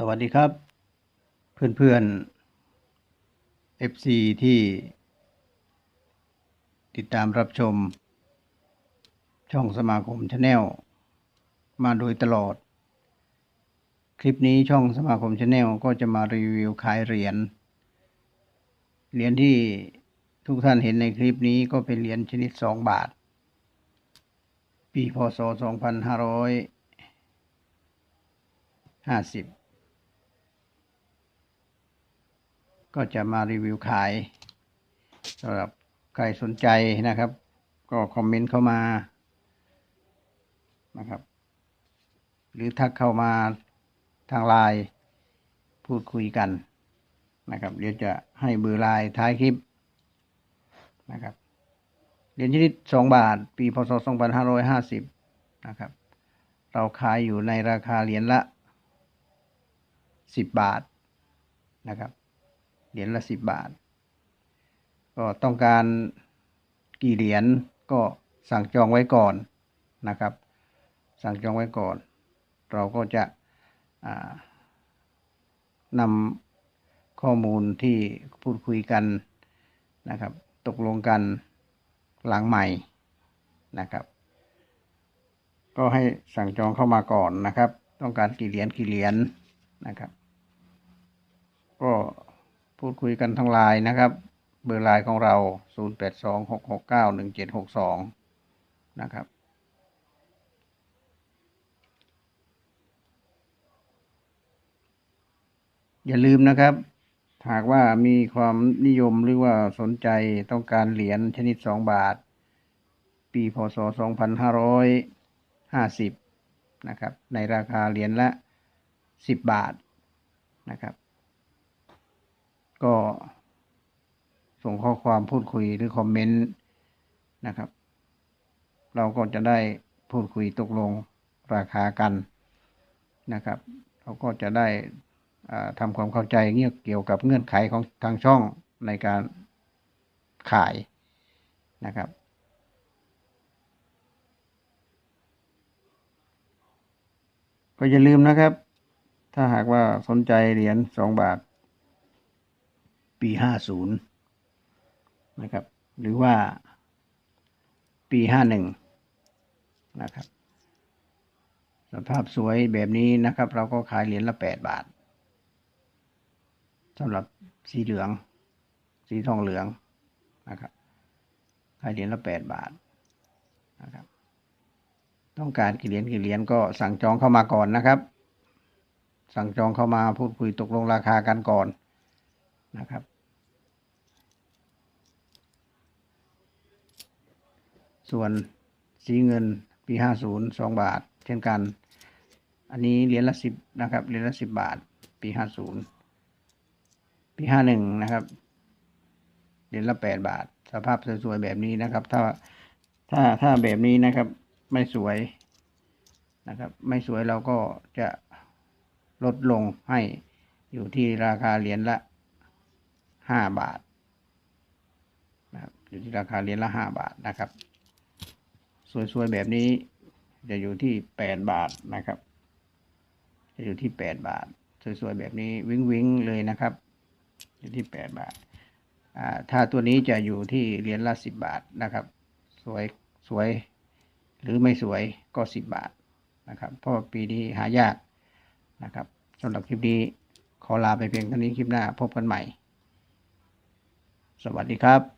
สวัสดีครับ เพื่อนๆ FC ที่ ติดตามรับชม ช่องสมาคมชาแนลมาโดยตลอด คลิปนี้ช่องสมาคมชาแนลก็จะมารีวิวขายเหรียญเหรียญที่ทุกท่านเห็นในคลิปนี้ก็เป็นเหรียญชนิด 2 บาท ปีพศ 2550 ก็จะมารีวิวขายสำหรับใครสนใจนะครับ ก็คอมเมนต์เข้ามานะครับ หรือทักเข้ามาทางไลน์พูดคุยกันนะครับ เดี๋ยวจะให้เบอร์ไลน์ท้ายคลิปนะครับเหรียญชนิดสองบาท ปีพศสองพันห้าร้อยห้าสิบนะครับ เราขายอยู่ในราคาเหรียญละสิบบาทนะครับ เหรียญละสิบบาท ก็ต้องการกี่เหรียญก็สั่งจองไว้ก่อนนะครับ สั่งจองไว้ก่อน เราก็จะนำข้อมูลที่พูดคุยกันนะครับ ตกลงกันหลังใหม่นะครับ ก็ให้สั่งจองเข้ามาก่อนนะครับ ต้องการกี่เหรียญกี่เหรียญนะครับ พูดคุยกันทางไลน์นะครับ เบอร์ไลน์ของเรา 0826691762 นะครับ อย่าลืมนะครับ หากว่ามีความนิยมหรือว่าสนใจต้องการเหรียญชนิด 2 บาท ปีพศ 2550 นะครับ ในราคาเหรียญละ 10 บาทนะครับ ก็ ส่งข้อความพูดคุยหรือคอมเมนต์นะครับ เราก็จะได้พูดคุยตกลงราคากันนะครับ เราก็จะได้ทำความเข้าใจเงี้ยเกี่ยวกับเงื่อนไขของทางช่องในการขายนะครับ ก็อย่าลืมนะครับ ถ้าหากว่าสนใจเหรียญสองบาท ปีห้าศู นะครับ หรือว่าปีห้าหนึ่งนะครับ สภาพสวยแบบนี้นะครับ เราก็ขายเหรียญละแปดบาทสำหรับสีเหลือง สีทองเหลืองนะครับขายเหรียญละแปดบาทนะครับ ต้องการกี่เหรียญกี่เหรียญก็สั่งจองเข้ามาก่อนนะครับ สั่งจองเข้ามาพูดคุยตกลงราคากันก่อนนะครับ ส่วนสีเงินปีห้าศูนย์สองบาท เช่นกัน อันนี้เหรียญละสิบนะครับเหรียญละสิบบาท ปีห้าศูนย์ปีห้าหนึ่งนะครับเหรียญละแปดบาท สภาพสวยๆแบบนี้นะครับ ถ้าถ้าถ้าแบบนี้นะครับ ไม่สวยนะครับ ไม่สวยเราก็จะลดลงให้อยู่ที่ราคาเหรียญละห้าบาทนะครับอยู่ที่ราคาเหรียญละห้าบาทนะครับ สวยๆแบบนี้ จะอยู่ที่แปดบาทนะครับ จะอยู่ที่แปดบาท สวยๆแบบนี้วิ้งวิ้งๆเลยนะครับ อยู่ที่แปดบาทอ่าถ้าตัวนี้จะอยู่ที่เหรียญละสิบบาทนะครับ สวยสวย หรือไม่สวยก็สิบบาทนะครับ เพราะปีนี้หายากนะครับสำหรับคลิปนี้ขอลาไปเพียงเท่านี้คลิปหน้าพบกันใหม่ สวัสดีครับ